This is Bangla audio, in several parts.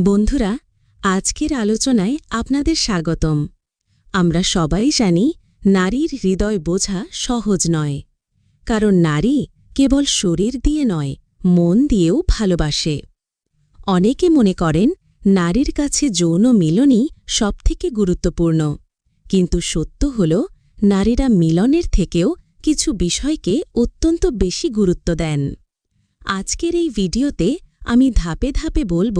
বন্ধুরা, আজকের আলোচনায় আপনাদের স্বাগতম। আমরা সবাই জানি, নারীর হৃদয় বোঝা সহজ নয়। কারণ নারী কেবল শরীর দিয়ে নয়, মন দিয়েও ভালোবাসে। অনেকে মনে করেন, নারীর কাছে যৌন মিলনই সবথেকে গুরুত্বপূর্ণ। কিন্তু সত্য হল, নারীরা মিলনের থেকেও কিছু বিষয়কে অত্যন্ত বেশি গুরুত্ব দেন। আজকের এই ভিডিওতে আমি ধাপে ধাপে বলব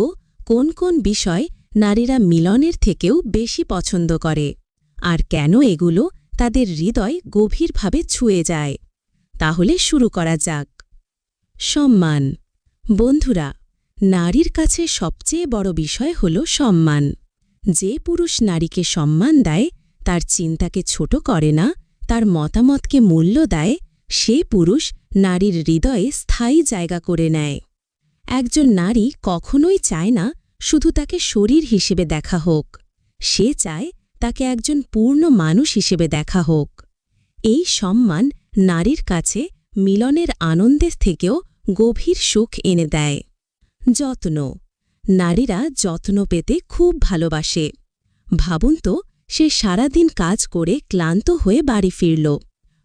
কোন কোন বিষয় নারীরা মিলনের থেকেও বেশি পছন্দ করে? আর কেন এগুলো তাদের হৃদয় গভীরভাবে ছুঁয়ে যায়? তাহলে শুরু করা যাক। সম্মান। বন্ধুরা, নারীর কাছে সবচেয়ে বড় বিষয় হল সম্মান। যে পুরুষ নারীকে সম্মান দেয়, তার চিন্তাকে ছোট করে না, তার মতামতকে মূল্য দেয়, সে পুরুষ নারীর হৃদয়ে স্থায়ী জায়গা করে নেয়। একজন নারী কখনোই চায় না শুধু তাকে শরীর হিসেবে দেখা হোক। সে চায় তাকে একজন পূর্ণ মানুষ হিসেবে দেখা হোক। এই সম্মান নারীর কাছে মিলনের আনন্দের থেকেও গভীর সুখ এনে দেয়। যত্ন। নারীরা যত্ন পেতে খুব ভালোবাসে। ভাবুন তো, সে সারাদিন কাজ করে ক্লান্ত হয়ে বাড়ি ফিরল।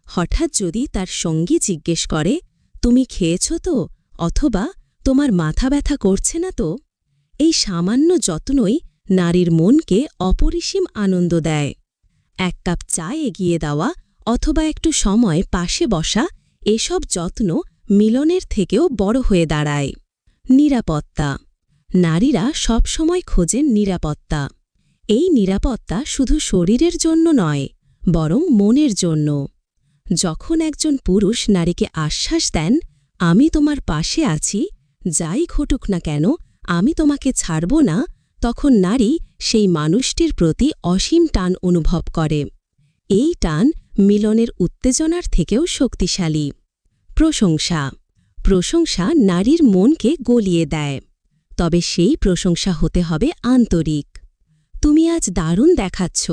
হঠাৎ যদি তার সঙ্গী জিজ্ঞেস করে, তুমি খেয়েছ তো? অথবা তোমার মাথা ব্যথা করছে না তো? এই সামান্য যত্নই নারীর মনকে অপরিসীম আনন্দ দেয়। এক কাপ চা এগিয়ে দেওয়া অথবা একটু সময় পাশে বসা এসব যত্ন মিলনের থেকেও বড় হয়ে দাঁড়ায়। নিরাপত্তা। নারীরা সবসময় খোঁজেন নিরাপত্তা। এই নিরাপত্তা শুধু শরীরের জন্য নয়, বরং মনের জন্য। যখন একজন পুরুষ নারীকে আশ্বাস দেন, আমি তোমার পাশে আছি, যাই ঘটুক না কেন আমি তোমাকে ছাড়ব না, তখন নারী সেই মানুষটির প্রতি অসীম টান অনুভব করে। এই টান মিলনের উত্তেজনার থেকেও শক্তিশালী। প্রশংসা। প্রশংসা নারীর মনকে গলিয়ে দেয়। তবে সেই প্রশংসা হতে হবে আন্তরিক। তুমি আজ দারুণ দেখাচ্ছ।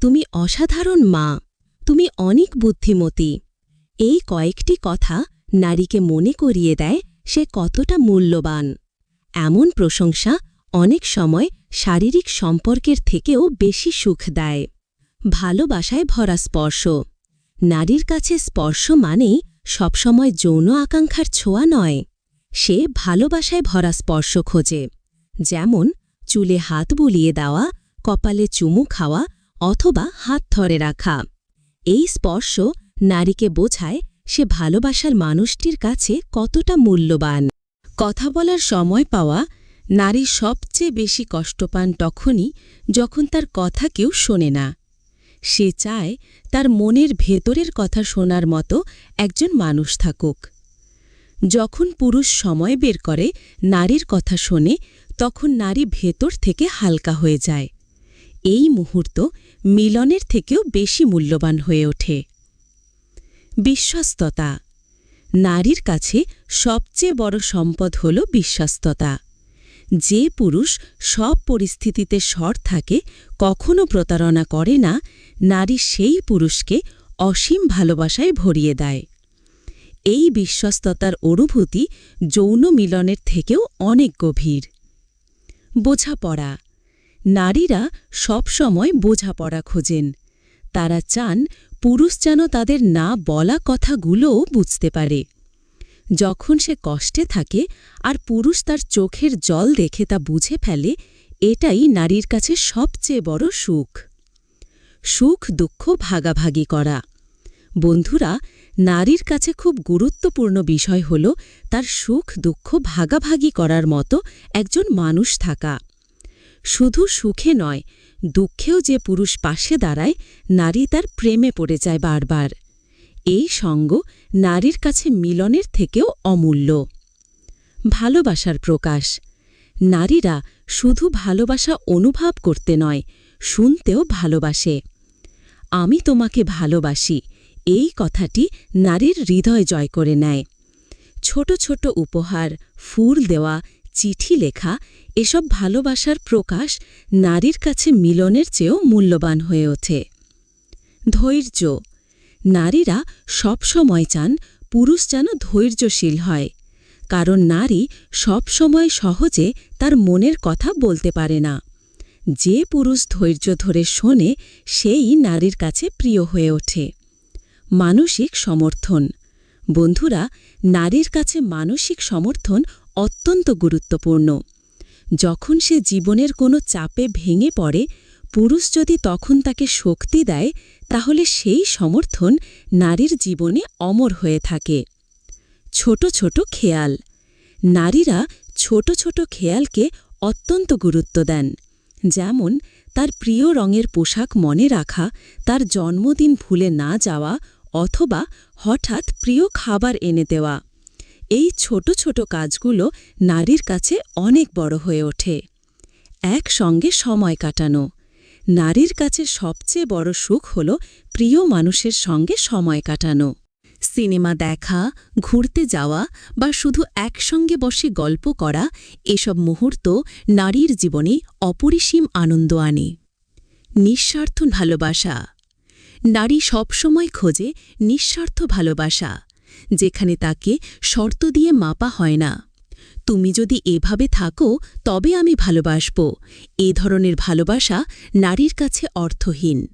তুমি অসাধারণ মা। তুমি অনেক বুদ্ধিমতী। এই কয়েকটি কথা নারীকে মনে করিয়ে দেয় সে কতটা মূল্যবান। এমন প্রশংসা অনেক সময় শারীরিক সম্পর্কের থেকেও বেশি সুখ দেয়। ভালোবাসায় ভরা স্পর্শ। নারীর কাছে স্পর্শ মানেই সবসময় যৌন আকাঙ্ক্ষার ছোঁয়া নয়। সে ভালোবাসায় ভরা স্পর্শ খোঁজে। যেমন, চুলে হাত বুলিয়ে দেওয়া, কপালে চুমু খাওয়া অথবা হাত ধরে রাখা। এই স্পর্শ নারীকে বোঝায় সে ভালোবাসার মানুষটির কাছে কতটা মূল্যবান। কথা বলার সময় পাওয়া নারী সবচেয়ে বেশি কষ্ট পান তখনই যখন তার কথা কেউ শোনে না। সে চায় তার মনের ভেতরের কথা শোনার মতো একজন মানুষ থাকুক। যখন পুরুষ সময় বের করে নারীর কথা শোনে, তখন নারী ভেতর থেকে হালকা হয়ে যায়। এই মুহূর্ত মিলনের থেকেও বেশি মূল্যবান হয়ে ওঠে। বিশ্বস্ততা নারীর কাছে সবচেয়ে বড় সম্পদ হল বিশ্বস্ততা। যে পুরুষ সব পরিস্থিতিতে সর থাকে, কখনো প্রতারণা করে না, নারী সেই পুরুষকে অসীম ভালোবাসায় ভরিয়ে দেয়। এই বিশ্বস্ততার অনুভূতি যৌন মিলনের থেকেও অনেক গভীর। বোঝাপড়া। নারীরা সবসময় বোঝাপড়া খোঁজেন। তারা চান পুরুষ যেন তাদের না বলা কথাগুলোও বুঝতে পারে। যখন সে কষ্টে থাকে আর পুরুষ তার চোখের জল দেখে তা বুঝে ফেলে, এটাই নারীর কাছে সবচেয়ে বড় সুখ। সুখ, দুঃখ ভাগাভাগি করা। বন্ধুরা, নারীর কাছে খুব গুরুত্বপূর্ণ বিষয় হল তার সুখ, দুঃখ ভাগাভাগি করার মতো একজন মানুষ থাকা। শুধু সুখে নয় দুঃখেও যে পুরুষ পাশে দাঁড়ায়, নারী তার প্রেমে পড়ে যায় বারবার। এই সঙ্গ নারীর কাছে মিলনের থেকেও অমূল্য। ভালোবাসার প্রকাশ। নারীরা শুধু ভালোবাসা অনুভব করতে নয়, শুনতেও ভালোবাসে। আমি তোমাকে ভালোবাসি, এই কথাটি নারীর হৃদয় জয় করে নেয়। ছোট ছোট উপহার, ফুল দেওয়া চিঠি লেখা, এসব ভালোবাসার প্রকাশ নারীর কাছে মিলনের চেয়েও মূল্যবান হয়ে ওঠে। ধৈর্য। নারীরা সব সময় চান পুরুষ যেন ধৈর্যশীল হয়, কারণ নারী সব সময় সহজে তার মনের কথা বলতে পারে না। যে পুরুষ ধৈর্য ধরে শোনে, সেই নারীর কাছে প্রিয় হয়ে ওঠে। মানসিক সমর্থন। বন্ধুরা, নারীর কাছে মানসিক সমর্থন অত্যন্ত গুরুত্বপূর্ণ। যখন সে জীবনের কোনো চাপে ভেঙে পড়ে, পুরুষ যদি তখন তাকে শক্তি দেয়, তাহলে সেই সমর্থন নারীর জীবনে অমর হয়ে থাকে। ছোট ছোট খেয়াল। নারীরা ছোট ছোট খেয়ালকে অত্যন্ত গুরুত্ব দেন। যেমন, তার প্রিয় রঙের পোশাক মনে রাখা, তার জন্মদিন ভুলে না যাওয়া, অথবা হঠাৎ প্রিয় খাবার এনে দেওয়া। এই ছোট ছোট কাজগুলো নারীর কাছে অনেক বড় হয়ে ওঠে। একসঙ্গে সময় কাটানো। নারীর কাছে সবচেয়ে বড় সুখ হল প্রিয় মানুষের সঙ্গে সময় কাটানো। সিনেমা দেখা, ঘুরতে যাওয়া বা শুধু একসঙ্গে বসে গল্প করা, এসব মুহূর্ত নারীর জীবনে অপরিসীম আনন্দ আনে। নিঃস্বার্থ ভালোবাসা। নারী সবসময় খোঁজে নিঃস্বার্থ ভালোবাসা। যেখানে তাকে শর্ত দিয়ে মাপা হয় না। তুমি যদি এভাবে থাকো, তবে আমি ভালোবাসব। এ ধরনের ভালোবাসা নারীর কাছে অর্থহীন।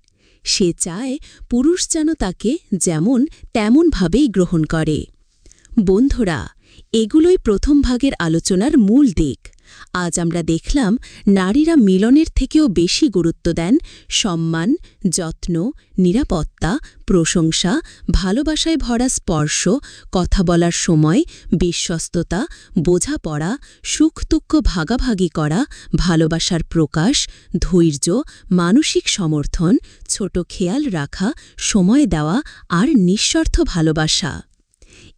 সে চায় পুরুষ যেন তাকে যেমন তেমনভাবেই গ্রহণ করে। বন্ধুরা, এগুলোই প্রথম ভাগের আলোচনার মূল দিক। আজ আমরা দেখলাম নারীরা মিলনের থেকেও বেশি গুরুত্ব দেন সম্মান, যত্ন, নিরাপত্তা, প্রশংসা, ভালোবাসায় ভরা স্পর্শ, কথা বলার সময়, বিশ্বস্ততা, বোঝাপড়া, সুখ দুঃখ ভাগাভাগি করা, ভালোবাসার প্রকাশ, ধৈর্য, মানসিক সমর্থন, ছোট খেয়াল রাখা, সময় দেওয়া আর নিঃস্বার্থ ভালোবাসা।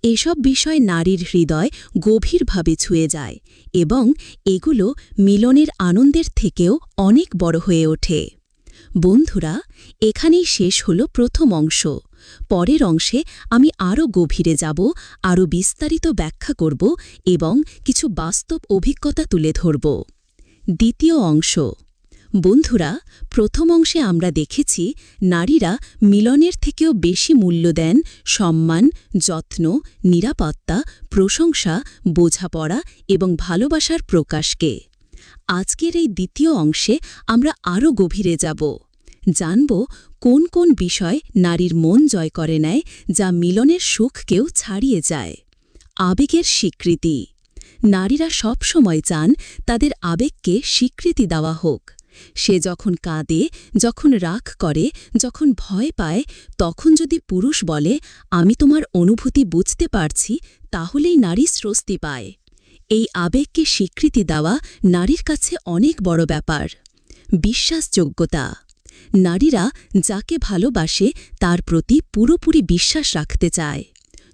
এসব বিষয় নারীর হৃদয় গভীরভাবে ছুঁয়ে যায়। এবং এগুলো মিলনের আনন্দের থেকেও অনেক বড় হয়ে ওঠে। বন্ধুরা, এখানেই শেষ হল প্রথম অংশ। পরের অংশে আমি আরও গভীরে যাব, আরও বিস্তারিত ব্যাখ্যা করব এবং কিছু বাস্তব অভিজ্ঞতা তুলে ধরব। দ্বিতীয় অংশ বন্ধুরা, প্রথম অংশে আমরা দেখেছি নারীরা মিলনের থেকেও বেশি মূল্য দেন সম্মান, যত্ন, নিরাপত্তা, প্রশংসা, বোঝাপড়া এবং ভালোবাসার প্রকাশকে। আজকের এই দ্বিতীয় অংশে আমরা আরও গভীরে যাব। জানব কোন কোন বিষয় নারীর মন জয় করে নেয় যা মিলনের সুখকেও ছাড়িয়ে যায়। আবেগের স্বীকৃতি। নারীরা সব সময় চান তাদের আবেগকে স্বীকৃতি দেওয়া হোক। সে যখন কাঁদে, যখন রাগ করে, যখন ভয় পায়, তখন যদি পুরুষ বলে, আমি তোমার অনুভূতি বুঝতে পারছি তাহলেই নারী স্বস্তি পায়। এই আবেগকে স্বীকৃতি দেওয়া নারীর কাছে অনেক বড় ব্যাপার। বিশ্বাসযোগ্যতা। নারীরা যাকে ভালোবাসে, তার প্রতি পুরোপুরি বিশ্বাস রাখতে চায়।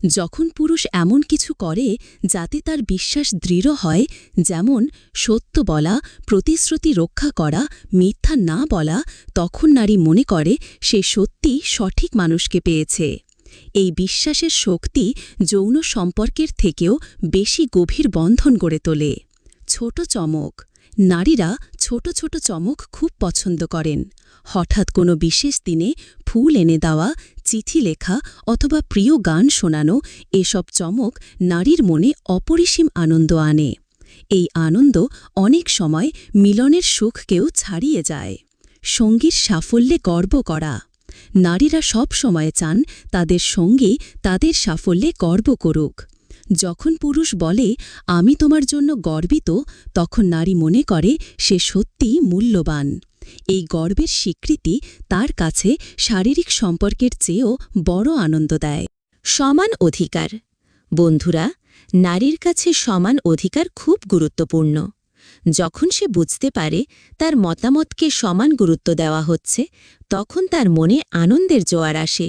যখন পুরুষ এমন কিছু করে যাতে তার বিশ্বাস দৃঢ় হয়, যেমন সত্য বলা, প্রতিশ্রুতি রক্ষা করা, মিথ্যা না বলা, তখন নারী মনে করে সে সত্যি সঠিক মানুষকে পেয়েছে। এই বিশ্বাসের শক্তি যৌন সম্পর্কের থেকেও বেশি গভীর বন্ধন গড়ে তোলে। ছোট চমক। নারীরা ছোট ছোট চমক খুব পছন্দ করেন। হঠাৎ কোনো বিশেষ দিনে ফুল এনে দেওয়া, চিঠি লেখা অথবা প্রিয় গান শোনানো, এসব চমক নারীর মনে অপরিসীম আনন্দ আনে। এই আনন্দ অনেক সময় মিলনের সুখকেও ছাড়িয়ে যায়। সঙ্গীর সাফল্যে গর্ব করা। নারীরা সব সময় চান তাদের সঙ্গী তাদের সাফল্যে গর্ব করুক। যখন পুরুষ বলে, আমি তোমার জন্য গর্বিত তখন নারী মনে করে, সে সত্যিই মূল্যবান এই গর্বের স্বীকৃতি তার কাছে শারীরিক সম্পর্কের চেয়েও বড় আনন্দ দেয়। সমান অধিকার। বন্ধুরা, নারীর কাছে সমান অধিকার খুব গুরুত্বপূর্ণ। যখন সে বুঝতে পারে তার মতামতকে সমান গুরুত্ব দেওয়া হচ্ছে, তখন তার মনে আনন্দের জোয়ার আসে।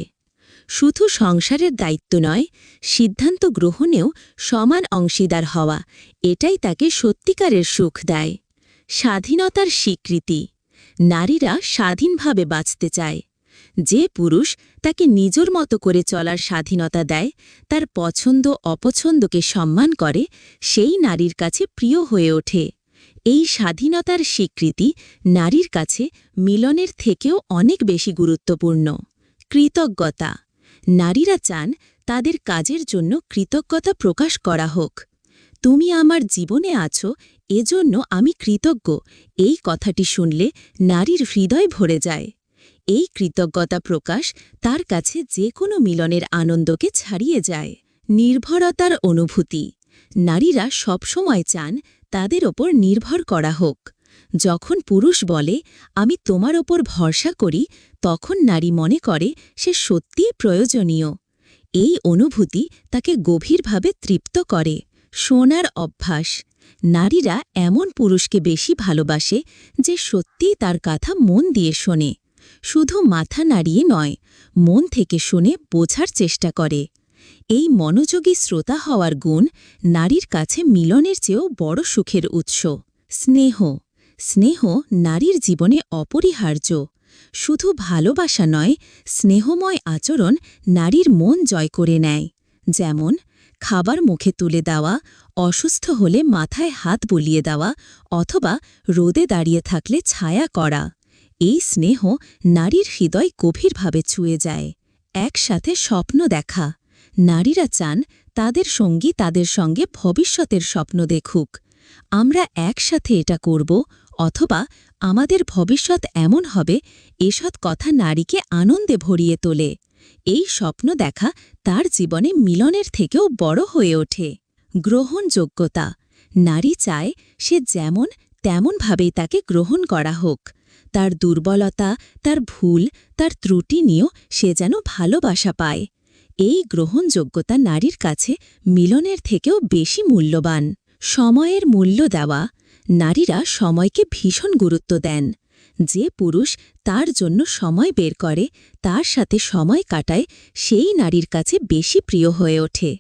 শুধু সংসারের দায়িত্ব নয়, সিদ্ধান্ত গ্রহণেও সমান অংশীদার হওয়া, এটাই তাকে সত্যিকারের সুখ দেয়। স্বাধীনতার স্বীকৃতি। নারীরা স্বাধীনভাবে বাঁচতে চায়। যে পুরুষ তাকে নিজের মতো করে চলার স্বাধীনতা দেয়, তার পছন্দ অপছন্দকে সম্মান করে, সেই নারীর কাছে প্রিয় হয়ে ওঠে। এই স্বাধীনতার স্বীকৃতি নারীর কাছে মিলনের থেকেও অনেক বেশি গুরুত্বপূর্ণ। কৃতজ্ঞতা। নারীরা চান তাদের কাজের জন্য কৃতজ্ঞতা প্রকাশ করা হোক। তুমি আমার জীবনে আছো, এজন্য আমি কৃতজ্ঞ। এই কথাটি শুনলে নারীর হৃদয় ভরে যায়। এই কৃতজ্ঞতা প্রকাশ তার কাছে যে কোনো মিলনের আনন্দকে ছাড়িয়ে যায়। নির্ভরতার অনুভূতি। নারীরা সবসময় চান তাদের ওপর নির্ভর করা হোক। যখন পুরুষ বলে, আমি তোমার ওপর ভরসা করি, তখন নারী মনে করে, সে সত্যিই প্রয়োজনীয়। এই অনুভূতি তাকে গভীরভাবে তৃপ্ত করে। শোনার অভ্যাস। নারীরা এমন পুরুষকে বেশি ভালোবাসে, যে সত্যিই তার কথা মন দিয়ে শোনে। শুধু মাথা নাড়িয়ে নয়, মন থেকে শুনে বোঝার চেষ্টা করে। এই মনোযোগী শ্রোতা হওয়ার গুণ নারীর কাছে মিলনের চেয়েও বড় সুখের উৎস। স্নেহ। স্নেহ নারীর জীবনে অপরিহার্য। শুধু ভালোবাসা নয়, স্নেহময় আচরণ নারীর মন জয় করে নেয়। যেমন, খাবার মুখে তুলে দেওয়া, অসুস্থ হলে মাথায় হাত বুলিয়ে দেওয়া অথবা রোদে দাঁড়িয়ে থাকলে ছায়া করা। এই স্নেহ নারীর হৃদয় গভীরভাবে ছুঁয়ে যায়। একসাথে স্বপ্ন দেখা। নারীরা চান তাদের সঙ্গী তাদের সঙ্গে ভবিষ্যতের স্বপ্ন দেখুক। আমরা একসাথে এটা করব অথবা আমাদের ভবিষ্যৎ এমন হবে, এসব কথা নারীকে আনন্দে ভরিয়ে তোলে। এই স্বপ্ন দেখা তার জীবনে মিলনের থেকেও বড় হয়ে ওঠে। গ্রহণযোগ্যতা। নারী চায় সে যেমন, তেমনভাবেই তাকে গ্রহণ করা হোক। তার দুর্বলতা, তার ভুল, তার ত্রুটি নিয়েও সে যেন ভালোবাসা পায়। এই গ্রহণযোগ্যতা নারীর কাছে মিলনের থেকেও বেশি মূল্যবান। সময়ের মূল্য দেওয়া। নারীরা সময়কে ভীষণ গুরুত্ব দেন। যে পুরুষ তার জন্য সময় বের করে, তার সাথে সময় কাটায়, সেই নারীর কাছে বেশি প্রিয় হয়ে ওঠে।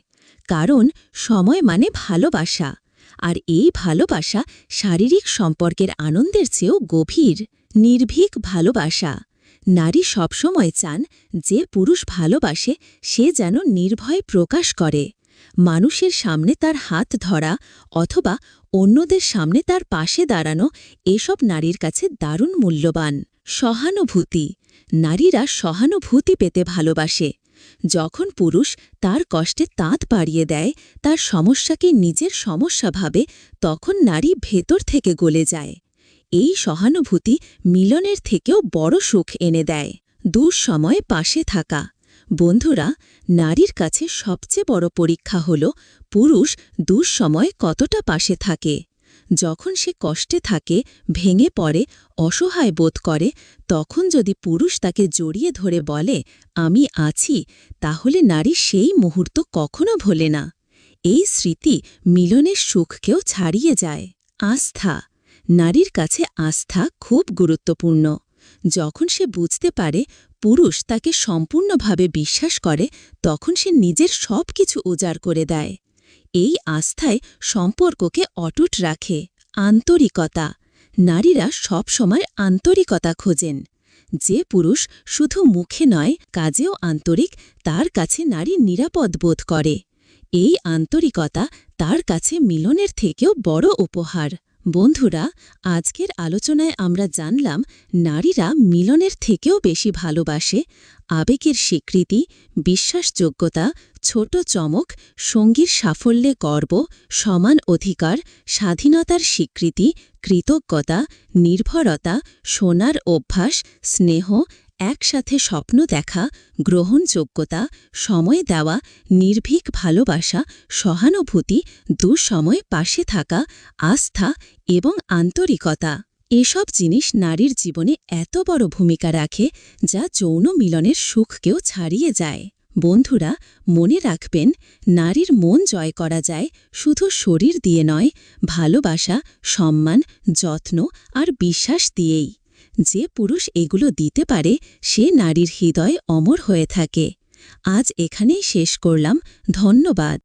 কারণ সময় মানে ভালোবাসা। আর এই ভালোবাসা শারীরিক সম্পর্কের আনন্দের চেয়েও গভীর, নির্ভীক ভালোবাসা। নারী সবসময় চান যে পুরুষ ভালোবাসে, সে যেন নির্ভয় প্রকাশ করে। মানুষের সামনে তার হাত ধরা অথবা অন্যদের সামনে তার পাশে দাঁড়ানো এসব নারীর কাছে দারুণ মূল্যবান। সহানুভূতি। নারীরা সহানুভূতি পেতে ভালোবাসে। যখন পুরুষ তার কষ্টে তাঁত বাড়িয়ে দেয়, তার সমস্যাকে নিজের সমস্যা ভাবে, তখন নারী ভেতর থেকে গলে যায়। এই সহানুভূতি মিলনের থেকেও বড় সুখ এনে দেয়। দুঃসময়ে পাশে থাকা। বন্ধুরা, নারীর কাছে সবচেয়ে বড় পরীক্ষা হল পুরুষ দুঃসময়ে কতটা পাশে থাকে। যখন সে কষ্টে থাকে, ভেঙে পড়ে, অসহায় বোধ করে, তখন যদি পুরুষ তাকে জড়িয়ে ধরে বলে, আমি আছি, তাহলে নারী সেই মুহূর্ত কখনো ভোলে না। এই স্মৃতি মিলনের সুখকেও ছাড়িয়ে যায়। আস্থা। নারীর কাছে আস্থা খুব গুরুত্বপূর্ণ। যখন সে বুঝতে পারে পুরুষ তাকে সম্পূর্ণভাবে বিশ্বাস করে, তখন সে নিজের সব কিছু উজাড় করে দেয়। এই আস্থায় সম্পর্ককে অটুট রাখে, আন্তরিকতা। নারীরা সব সময় আন্তরিকতা খোঁজেন। যে পুরুষ শুধু মুখে নয়, কাজেও আন্তরিক, তার কাছে নারী নিরাপদ বোধ করে। এই আন্তরিকতা তার কাছে মিলনের থেকেও বড় উপহার। বন্ধুরা, আজকের আলোচনায় আমরা জানলাম, নারীরা মিলনের থেকেও বেশি ভালোবাসে, আবেগের স্বীকৃতি, বিশ্বাসযোগ্যতা, ছোট চমক, সঙ্গীর সাফল্যে গর্ব, সমান অধিকার, স্বাধীনতার স্বীকৃতি, কৃতজ্ঞতা, নির্ভরতা, সোনার অভ্যাস, স্নেহ একসাথে স্বপ্ন দেখা, গ্রহণযোগ্যতা, সময় দেওয়া, নির্ভীক ভালোবাসা, সহানুভূতি, দুঃসময় পাশে থাকা, আস্থা এবং আন্তরিকতা। এসব জিনিস নারীর জীবনে এত বড় ভূমিকা রাখে যা যৌন মিলনের সুখকেও ছাড়িয়ে যায়। বন্ধুরা, মনে রাখবেন, নারীর মন জয় করা যায় শুধু শরীর দিয়ে নয়, ভালোবাসা, সম্মান, যত্ন আর বিশ্বাস দিয়েই। যে পুরুষ এগুলো দিতে পারে, সে নারীর হৃদয় অমর হয়ে থাকে। আজ এখানেই শেষ করলাম। ধন্যবাদ।